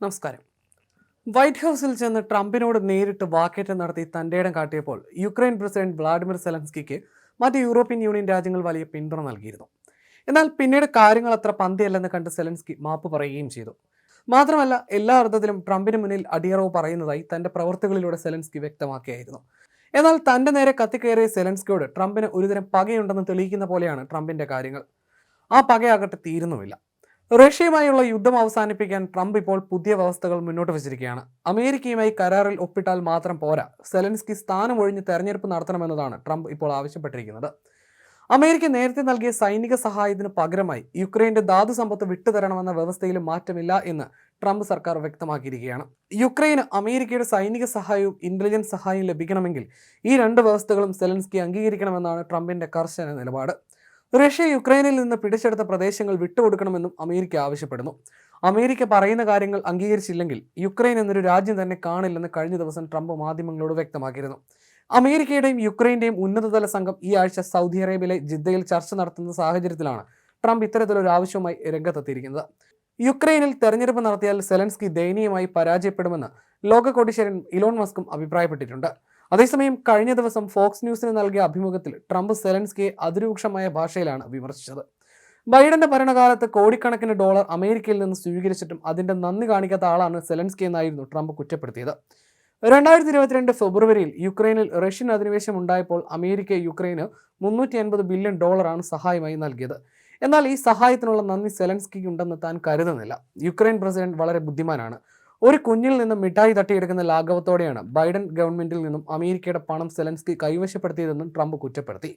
നമസ്കാരം. വൈറ്റ് ഹൗസിൽ ചെന്ന് ട്രംപിനോട് നേരിട്ട് വാക്കേറ്റം നടത്തി തന്റെ ഇടം കാട്ടിയപ്പോൾ യുക്രൈൻ പ്രസിഡന്റ് വ്ളാഡിമിർ സെലൻസ്കിക്ക് മറ്റ് യൂറോപ്യൻ യൂണിയൻ രാജ്യങ്ങൾ വലിയ പിന്തുണ നൽകിയിരുന്നു. എന്നാൽ പിന്നീട് കാര്യങ്ങൾ അത്ര പന്തിയല്ലെന്ന് കണ്ട് സെലൻസ്കി മാപ്പ് പറയുകയും ചെയ്തു. മാത്രമല്ല എല്ലാ അർത്ഥത്തിലും ട്രംപിന് മുന്നിൽ അടിയറവ് പറയുന്നതായി തന്റെ പ്രവൃത്തികളിലൂടെ സെലൻസ്കി വ്യക്തമാക്കിയായിരുന്നു. എന്നാൽ തന്റെ നേരെ കത്തിക്കയറിയ സെലൻസ്കിയോട് ട്രംപിന് ഒരുതരം പകയുണ്ടെന്ന് തെളിയിക്കുന്ന പോലെയാണ് ട്രംപിന്റെ കാര്യങ്ങൾ. ആ പകയാകട്ടെ തീരുന്നുമില്ല. റഷ്യയുമായുള്ള യുദ്ധം അവസാനിപ്പിക്കാൻ ട്രംപ് ഇപ്പോൾ പുതിയ വ്യവസ്ഥകൾ മുന്നോട്ട് വച്ചിരിക്കുകയാണ്. അമേരിക്കയുമായി കരാറിൽ ഒപ്പിട്ടാൽ മാത്രം പോരാ. സെലൻസ്കി സ്ഥാനം ഒഴിഞ്ഞ് തെരഞ്ഞെടുപ്പ് നടത്തണമെന്നതാണ് ട്രംപ് ഇപ്പോൾ ആവശ്യപ്പെട്ടിരിക്കുന്നത്. അമേരിക്ക നേരത്തെ നൽകിയ സൈനിക സഹായത്തിന് പകരമായി യുക്രൈന്റെ ധാതു സമ്പത്ത് വിട്ടുതരണമെന്ന വ്യവസ്ഥയിൽ മാറ്റമില്ല എന്ന് ട്രംപ് സർക്കാർ വ്യക്തമാക്കിയിരിക്കുകയാണ്. യുക്രൈന് അമേരിക്കയുടെ സൈനിക സഹായവും ഇന്റലിജൻസ് സഹായവും ലഭിക്കണമെങ്കിൽ ഈ രണ്ട് വ്യവസ്ഥകളും സെലൻസ്കി അംഗീകരിക്കണമെന്നാണ് ട്രംപിന്റെ കർശന നിലപാട്. റഷ്യ യുക്രൈനിൽ നിന്ന് പിടിച്ചെടുത്ത പ്രദേശങ്ങൾ വിട്ടുകൊടുക്കണമെന്നും അമേരിക്ക ആവശ്യപ്പെടുന്നു. അമേരിക്ക പറയുന്ന കാര്യങ്ങൾ അംഗീകരിച്ചില്ലെങ്കിൽ യുക്രൈൻ എന്നൊരു രാജ്യം തന്നെ കാണില്ലെന്ന് കഴിഞ്ഞ ദിവസം ട്രംപ് മാധ്യമങ്ങളോട് വ്യക്തമാക്കിയിരുന്നു. അമേരിക്കയുടെയും യുക്രൈന്റെയും ഉന്നതതല സംഘം ഈ ആഴ്ച സൗദി അറേബ്യയിലെ ജിദ്ദയിൽ ചർച്ച നടത്തുന്ന സാഹചര്യത്തിലാണ് ട്രംപ് ഇത്തരത്തിലൊരു ആവശ്യവുമായി രംഗത്തെത്തിയിരിക്കുന്നത്. യുക്രൈനിൽ തെരഞ്ഞെടുപ്പ് നടത്തിയാൽ സെലൻസ്കി ദയനീയമായി പരാജയപ്പെടുമെന്ന് ലോക കോടീശ്വരൻ ഇലോൺ മസ്കും അഭിപ്രായപ്പെട്ടിട്ടുണ്ട്. അതേസമയം കഴിഞ്ഞ ദിവസം ഫോക്സ് ന്യൂസിന് നൽകിയ അഭിമുഖത്തിൽ ട്രംപ് സെലൻസ്കിയെ അതിരൂക്ഷമായ ഭാഷയിലാണ് വിമർശിച്ചത്. ബൈഡന്റെ ഭരണകാലത്ത് കോടിക്കണക്കിന് ഡോളർ അമേരിക്കയിൽ നിന്ന് സ്വീകരിച്ചിട്ടും അതിന്റെ നന്ദി കാണിക്കാത്ത ആളാണ് സെലൻസ്കി എന്നായിരുന്നു ട്രംപ് കുറ്റപ്പെടുത്തിയത്. രണ്ടായിരത്തി ഇരുപത്തിരണ്ട് ഫെബ്രുവരിയിൽ യുക്രൈനിൽ റഷ്യൻ അധിനിവേശം ഉണ്ടായപ്പോൾ അമേരിക്ക യുക്രൈന് മുന്നൂറ്റി അൻപത് ബില്യൺ ഡോളറാണ് സഹായമായി നൽകിയത്. എന്നാൽ ഈ സഹായത്തിനുള്ള നന്ദി സെലൻസ്കിക്ക് ഉണ്ടെന്ന് താൻ കരുതുന്നില്ല. യുക്രൈൻ പ്രസിഡന്റ് വളരെ ബുദ്ധിമാനാണ്. ഒരു കുഞ്ഞിൽ നിന്നും മിഠായി തട്ടിയെടുക്കുന്ന ലാഘവത്തോടെയാണ് ബൈഡൻ ഗവൺമെന്റിൽ നിന്നും അമേരിക്കയുടെ പണം സെലൻസ്കി കൈവശപ്പെടുത്തിയതെന്നും ട്രംപ് കുറ്റപ്പെടുത്തി.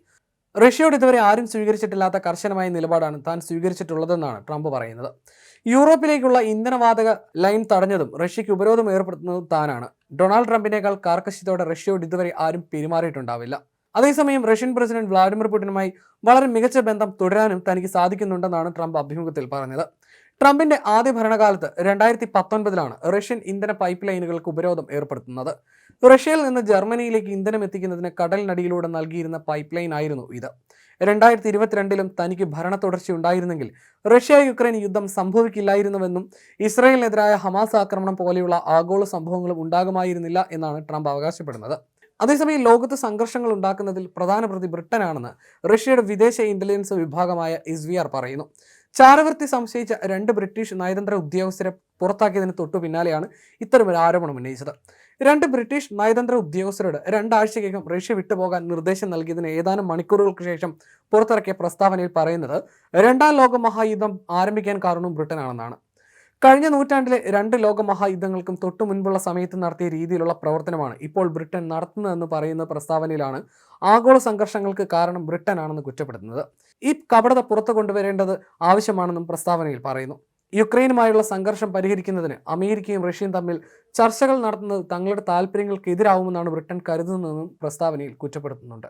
റഷ്യയോട് ഇതുവരെ ആരും സ്വീകരിച്ചിട്ടില്ലാത്ത കർശനമായ നിലപാടാണ് താൻ സ്വീകരിച്ചിട്ടുള്ളതെന്നാണ് ട്രംപ് പറയുന്നത്. യൂറോപ്പിലേക്കുള്ള ഇന്ധനവാതക ലൈൻ തടഞ്ഞതും റഷ്യയ്ക്ക് ഉപരോധം ഏർപ്പെടുത്തുന്നതും താനാണ്. ഡൊണാൾഡ് ട്രംപിനേക്കാൾ കാർക്കശ്യത്തോടെ റഷ്യയോട് ഇതുവരെ ആരും പെരുമാറിയിട്ടുണ്ടാവില്ല. അതേസമയം റഷ്യൻ പ്രസിഡന്റ് വ്ളാഡിമിർ പുടിനുമായി വളരെ മികച്ച ബന്ധം തുടരാനും തനിക്ക് സാധിക്കുന്നുണ്ടെന്നാണ് ട്രംപ് അഭിമുഖത്തിൽ പറഞ്ഞത്. ട്രംപിന്റെ ആദ്യ ഭരണകാലത്ത് രണ്ടായിരത്തി പത്തൊൻപതിലാണ് റഷ്യൻ ഇന്ധന പൈപ്പ് ലൈനുകൾക്ക് ഉപരോധം ഏർപ്പെടുത്തുന്നത്. റഷ്യയിൽ നിന്ന് ജർമ്മനിയിലേക്ക് ഇന്ധനം എത്തിക്കുന്നതിന് കടലിനടിയിലൂടെ നൽകിയിരുന്ന പൈപ്പ് ലൈൻ ആയിരുന്നു ഇത്. രണ്ടായിരത്തി ഇരുപത്തിരണ്ടിലും തനിക്ക് ഭരണ തുടർച്ച ഉണ്ടായിരുന്നെങ്കിൽ റഷ്യ യുക്രൈൻ യുദ്ധം സംഭവിക്കില്ലായിരുന്നുവെന്നും ഇസ്രായേലിനെതിരായ ഹമാസ് ആക്രമണം പോലെയുള്ള ആഗോള സംഭവങ്ങളും ഉണ്ടാകുമായിരുന്നില്ല എന്നാണ് ട്രംപ് അവകാശപ്പെടുന്നത്. അതേസമയം ലോകത്ത് സംഘർഷങ്ങൾ ഉണ്ടാക്കുന്നതിൽ പ്രധാന പ്രതി ബ്രിട്ടനാണെന്ന് റഷ്യയുടെ വിദേശ ഇന്റലിജൻസ് വിഭാഗമായ ഇസ്വിയാർ പറയുന്നു. ചാരവൃത്തി സംശയിച്ച രണ്ട് ബ്രിട്ടീഷ് നയതന്ത്ര ഉദ്യോഗസ്ഥരെ പുറത്താക്കിയതിന് തൊട്ടു പിന്നാലെയാണ് ഇത്തരമൊരു ആരോപണം ഉന്നയിച്ചത്. രണ്ട് ബ്രിട്ടീഷ് നയതന്ത്ര ഉദ്യോഗസ്ഥരോട് രണ്ടാഴ്ചയ്ക്കകം റഷ്യ വിട്ടുപോകാൻ നിർദ്ദേശം നൽകിയതിന് ഏതാനും മണിക്കൂറുകൾക്ക് ശേഷം പുറത്തിറക്കിയ പ്രസ്താവനയിൽ പറയുന്നത് രണ്ടാം ലോക മഹായുദ്ധം ആരംഭിക്കാൻ കാരണവും ബ്രിട്ടനാണെന്നാണ്. കഴിഞ്ഞ നൂറ്റാണ്ടിലെ രണ്ട് ലോകമഹായുദ്ധങ്ങൾക്കും തൊട്ടു മുൻപുള്ള സമയത്ത് നടത്തിയ രീതിയിലുള്ള പ്രവർത്തനമാണ് ഇപ്പോൾ ബ്രിട്ടൻ നടത്തുന്നതെന്ന് പറയുന്ന പ്രസ്താവനയിലാണ് ആഗോള സംഘർഷങ്ങൾക്ക് കാരണം ബ്രിട്ടനാണെന്ന് കുറ്റപ്പെടുത്തുന്നത്. ഈ കപടത പുറത്തു കൊണ്ടുവരേണ്ടത് ആവശ്യമാണെന്നും പ്രസ്താവനയിൽ പറയുന്നു. യുക്രൈനുമായുള്ള സംഘർഷം പരിഹരിക്കുന്നതിന് അമേരിക്കയും റഷ്യയും തമ്മിൽ ചർച്ചകൾ നടത്തുന്നത് തങ്ങളുടെ താല്പര്യങ്ങൾക്കെതിരാവുമെന്നാണ് ബ്രിട്ടൻ കരുതുന്നതെന്നും പ്രസ്താവനയിൽ കുറ്റപ്പെടുത്തുന്നുണ്ട്.